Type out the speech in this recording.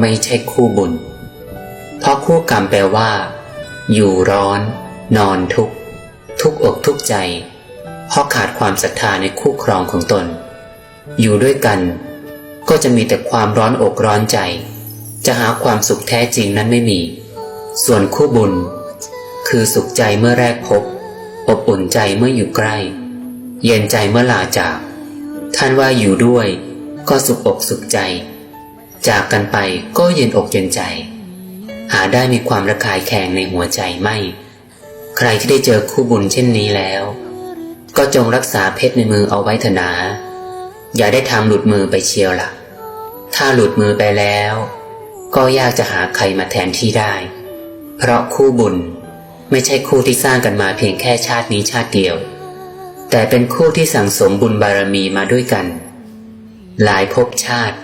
ไม่ใช่คู่บุญ เพราะคู่กรรมแปลว่า อยู่ร้อน นอนทุกข์ ทุกอกทุกใจ เพราะขาดความศรัทธาในคู่ครองของตน อยู่ด้วยกัน ก็จะมีแต่ความร้อนอกร้อนใจ จะหาความสุขแท้จริงนั้นไม่มี ส่วนคู่บุญ คือสุขใจเมื่อแรกพบ อบอุ่นใจเมื่ออยู่ใกล้ เย็นใจเมื่อลาจาก ท่านว่าอยู่ด้วย ก็สุขอกสุขใจ จากกันไปก็เย็นอกเย็นใจ หาได้มีความระคายแข็งในหัวใจไม่ ใครที่ได้เจอคู่บุญเช่นนี้แล้ว ก็จงรักษาเพชรในมือเอาไว้เถนา อย่าได้ทำหลุดมือไปเชียวล่ะ ถ้าหลุดมือไปแล้ว ก็ยากจะหาใครมาแทนที่ได้ เพราะคู่บุญไม่ใช่คู่ที่สร้างกันมาเพียงแค่ชาตินี้ชาติเดียว แต่เป็นคู่ที่สั่งสมบุญบารมีมาด้วยกัน หลายภพชาติ